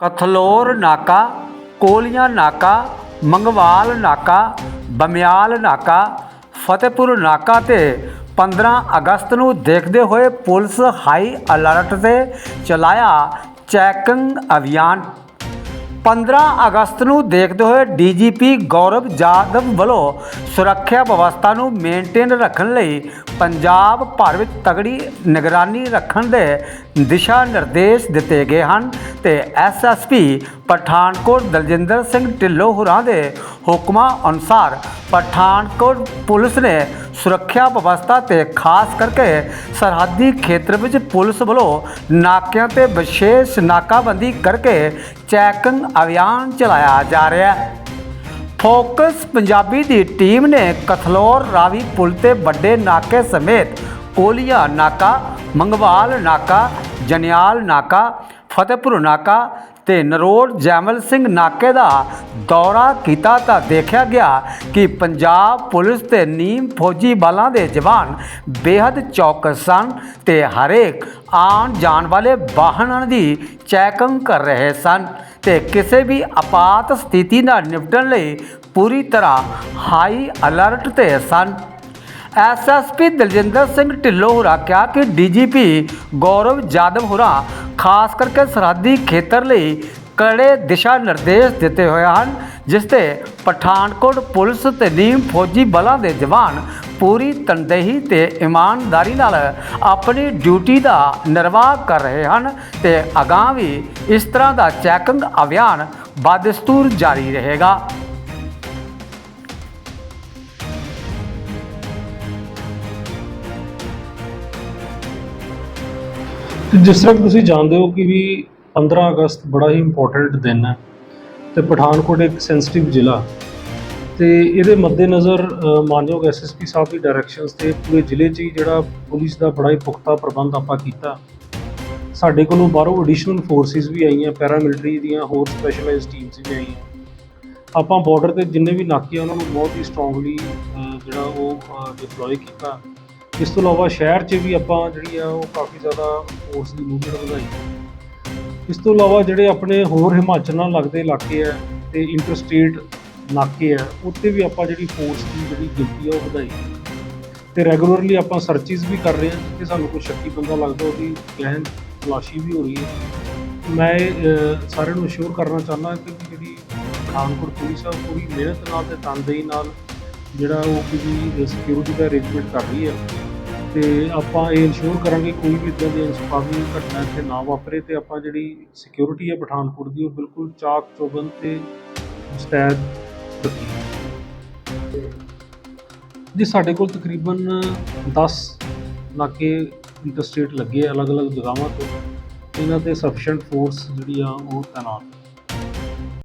ਕਥਲੋਰ ਨਾਕਾ, ਕੋਲੀਆਂ ਨਾਕਾ, ਮੰਗਵਾਲ ਨਾਕਾ, ਬਮਿਆਲ ਨਾਕਾ, ਫਤਿਹਪੁਰ ਨਾਕਾ ਤੇ 15 ਅਗਸਤ ਨੂੰ ਦੇਖਦੇ ਹੋਏ ਪੁਲਿਸ ਹਾਈ ਅਲਰਟ ਤੇ ਚਲਾਇਆ ਚੈਕਿੰਗ ਅਭਿਆਨ। 15 ਅਗਸਤ ਨੂੰ ਦੇਖਦੇ ਹੋਏ ਡੀਜੀਪੀ ਗੌਰਵ ਜਾਦਵ ਵੱਲੋਂ ਸੁਰੱਖਿਆ ਵਿਵਸਥਾ ਨੂੰ ਮੇਨਟੇਨ ਰੱਖਣ ਲਈ ਪੰਜਾਬ ਭਰ ਵਿੱਚ ਤਗੜੀ ਨਿਗਰਾਨੀ ਰੱਖਣ ਦੇ ਦਿਸ਼ਾ ਨਿਰਦੇਸ਼ ਦਿੱਤੇ ਗਏ ਹਨ ਤੇ ਐਸਐਸਪੀ ਪਠਾਨਕੋਟ ਦਲਜਿੰਦਰ ਸਿੰਘ ਢਿੱਲੋਂ ਹੁਰਾਂ ਦੇ ਹੁਕਮਾਂ ਅਨੁਸਾਰ ਪਠਾਨਕੋਟ ਪੁਲਿਸ ਨੇ ਸੁਰੱਖਿਆ ਵਿਵਸਥਾ ਤੇ ਖਾਸ ਕਰਕੇ ਸਰਹੱਦੀ ਖੇਤਰ ਵਿੱਚ ਪੁਲਿਸ ਵੱਲੋਂ ਨਾਕਿਆਂ ਤੇ ਵਿਸ਼ੇਸ਼ ਨਾਕਾਬੰਦੀ ਕਰਕੇ ਚੈਕਿੰਗ ਅਭਿਆਨ ਚਲਾਇਆ ਜਾ ਰਿਹਾ ਹੈ। ਫੋਕਸ ਪੰਜਾਬੀ ਦੀ ਟੀਮ ਨੇ ਕਥਲੋਰ ਰਾਵੀ ਪੁਲ ਤੇ ਵੱਡੇ ਨਾਕੇ ਸਮੇਤ ਕੋਲੀਆ ਨਾਕਾ, ਮੰਗਵਾਲ ਨਾਕਾ, ਜਨਿਆਲ ਨਾਕਾ, ਫਤਿਹਪੁਰ ਨਾਕਾ ਤੇ ਨਰੋੜ ਜੈਮਲ ਸਿੰਘ ਨਾਕੇ ਦਾ ਦੌਰਾ ਕੀਤਾ ਤਾਂ ਦੇਖਿਆ ਗਿਆ ਕਿ ਪੰਜਾਬ ਪੁਲਿਸ ਤੇ ਨੀਮ ਫੌਜੀ ਬਲਾਂ ਦੇ ਜਵਾਨ ਬੇहद ਚੌਕਸ ਸਨ ਤੇ ਹਰੇਕ ਆਉਣ ਜਾਣ ਵਾਲੇ ਵਾਹਨਾਂ ਦੀ ਚੈਕਿੰਗ ਕਰ ਰਹੇ ਸਨ ਤੇ ਕਿਸੇ ਵੀ ਆਪਾਤ ਸਥਿਤੀ ਨਾਲ ਨਿਪਟਣ ਲਈ ਪੂਰੀ ਤਰ੍ਹਾਂ ਹਾਈ ਅਲਰਟ ਤੇ ਸਨ। ਐਸਐਸਪੀ ਦਲਜਿੰਦਰ ਸਿੰਘ ਢਿੱਲੋਂ ਹੋਰਾਂ ਕਿਹਾ ਕਿ ਡੀਜੀਪੀ ਗੌਰਵ ਜਾਦਵ ਹੋਰਾਂ ਖਾਸ ਕਰਕੇ ਸਰਹੱਦੀ ਖੇਤਰ ਲਈ ਕੜੇ ਦਿਸ਼ਾ ਨਿਰਦੇਸ਼ ਦਿੱਤੇ ਹੋਏ ਹਨ, ਜਿਸ ਤੇ ਪਠਾਨਕੋਟ ਪੁਲਿਸ ਤੇ ਨੀਮ ਫੌਜੀ ਬਲਾਂ ਦੇ ਜਵਾਨ ਪੂਰੀ ਤਨਦੇਹੀ ਤੇ ਇਮਾਨਦਾਰੀ ਨਾਲ ਆਪਣੀ ਡਿਊਟੀ ਦਾ ਨਿਰਵਾਹ ਕਰ ਰਹੇ ਹਨ ਤੇ ਅਗਾਂਹ ਵੀ ਇਸ ਤਰ੍ਹਾਂ ਦਾ ਚੈਕਿੰਗ ਅਭਿਆਨ ਬਦਸਤੂਰ ਜਾਰੀ ਰਹੇਗਾ। ਜਿਸ ਤਰ੍ਹਾਂ ਤੁਸੀਂ ਜਾਣਦੇ ਹੋ ਕਿ ਵੀ 15 ਅਗਸਤ ਬੜਾ ਹੀ ਇੰਪੋਰਟੈਂਟ ਦਿਨ ਹੈ ਤੇ ਪਠਾਨਕੋਟ ਇੱਕ ਸੈਂਸਿਟਿਵ ਜ਼ਿਲ੍ਹਾ ਤੇ ਇਹਦੇ ਮੱਦੇਨਜ਼ਰ ਅ, ਮਾਨਯੋਗ ਐਸਐਸਪੀ ਸਾਹਿਬ ਦੀ ਡਾਇਰੈਕਸ਼ਨਸ ਤੇ ਪੂਰੇ ਜ਼ਿਲ੍ਹੇ 'ਚ ਹੀ ਜਿਹੜਾ ਪੁਲਿਸ ਦਾ ਬੜਾ ਹੀ ਪੁਖਤਾ ਪ੍ਰਬੰਧ ਆਪਾਂ ਕੀਤਾ। ਸਾਡੇ ਕੋਲੋਂ ਬਾਹਰੋਂ ਐਡੀਸ਼ਨਲ ਫੋਰਸਿਸ ਵੀ ਆਈਆਂ ਪੈਰਾ ਮਿਲਟਰੀ ਦੀਆਂ ਹੋਰ ਸਪੈਸ਼ਲਾਈਜ਼ਡ ਟੀਮਸ ਵੀ ਆਈਆਂ। ਆਪਾਂ ਬਾਰਡਰ ਤੇ ਜਿੰਨੇ ਵੀ ਨਾਕੇ ਆ ਉਹਨਾਂ ਨੂੰ ਬਹੁਤ ਹੀ ਸਟਰੋਂਗਲੀ ਜਿਹੜਾ ਉਹ ਡਿਪਲੋਏ ਕੀਤਾ। ਇਸ ਤੋਂ ਇਲਾਵਾ ਸ਼ਹਿਰ 'ਚ ਵੀ ਆਪਾਂ ਜਿਹੜੀ ਆ ਉਹ ਕਾਫੀ ਜ਼ਿਆਦਾ ਫੋਰਸ ਦੀ ਮੂਵਮੈਂਟ ਵਧਾਈ ਇਸ ਤੋਂ ਇਲਾਵਾ ਜਿਹੜੇ ਆਪਣੇ ਹੋਰ ਹਿਮਾਚਲ ਨਾਲ ਲੱਗਦੇ ਇਲਾਕੇ ਆ ਤੇ ਇੰਟਰਸਟੇਟ ਨਾਕੇ ਆ ਉੱਤੇ ਵੀ ਆਪਾਂ ਜਿਹੜੀ ਫੋਰਸ ਦੀ ਜਿਹੜੀ ਗਿਣਤੀ ਆ ਉਹ ਵਧਾਈ ਤੇ ਰੈਗੂਲਰਲੀ ਆਪਾਂ ਸਰਚਿਸ ਵੀ ਕਰ ਰਹੇ ਹਾਂ, ਜਿੱਥੇ ਸਾਨੂੰ ਕੋਈ ਸ਼ੱਕੀ ਬੰਦਾ ਲੱਗਦਾ ਉਹਦੀ ਗਹਿਨ ਤਲਾਸ਼ੀ ਵੀ ਹੋ ਰਹੀ ਹੈ। ਮੈਂ ਸਾਰਿਆਂ ਨੂੰ ਅਸ਼ੋਰ ਕਰਨਾ ਚਾਹੁੰਦਾ ਕਿ ਜਿਹੜੀ ਪਠਾਨਕੋਟ ਪੁਲਿਸ ਆ ਪੂਰੀ ਮਿਹਨਤ ਨਾਲ ਤੇ ਤਨਦੇਹੀ ਨਾਲ ਜਿਹੜਾ ਉਹ ਕਿ ਸਿਕਿਉਰਿਟੀ ਦਾ ਅਰੇਂਜਮੈਂਟ ਕਰ ਰਹੀ ਹੈ। ਤੇ ਆਪਾਂ ਇਹ ਇਨਸ਼ੋਰ ਕਰਾਂਗੇ ਕੋਈ ਵੀ ਇਦਾਂ ਦੀ ਅਨਸੁਖਾਵੀ ਘਟਨਾ ਇੱਥੇ ਨਾ ਵਾਪਰੇ ਤੇ ਆਪਾਂ ਜਿਹੜੀ ਸਿਕਿਉਰਿਟੀ ਹੈ ਪਠਾਨਕੋਟ ਦੀ, ਉਹ ਬਿਲਕੁਲ ਚਾਕ ਚੌਬੰਦ ਤੇ ਮੁਸਤੈਦ ਰੱਖੀ। ਜੀ, ਸਾਡੇ ਕੋਲ ਤਕਰੀਬਨ 10 ਨਾਕੇ ਇੰਟਰਸਟੇਟ ਲੱਗੇ ਆ, ਅਲੱਗ-ਅਲੱਗ ਜਗ੍ਹਾਵਾਂ ਤੋਂ। ਇਹਨਾਂ ਤੇ ਸਫੀਸ਼ੀਐਂਟ ਫੋਰਸ ਜਿਹੜੀ ਆ, ਉਹ ਤਾਇਨਾਤ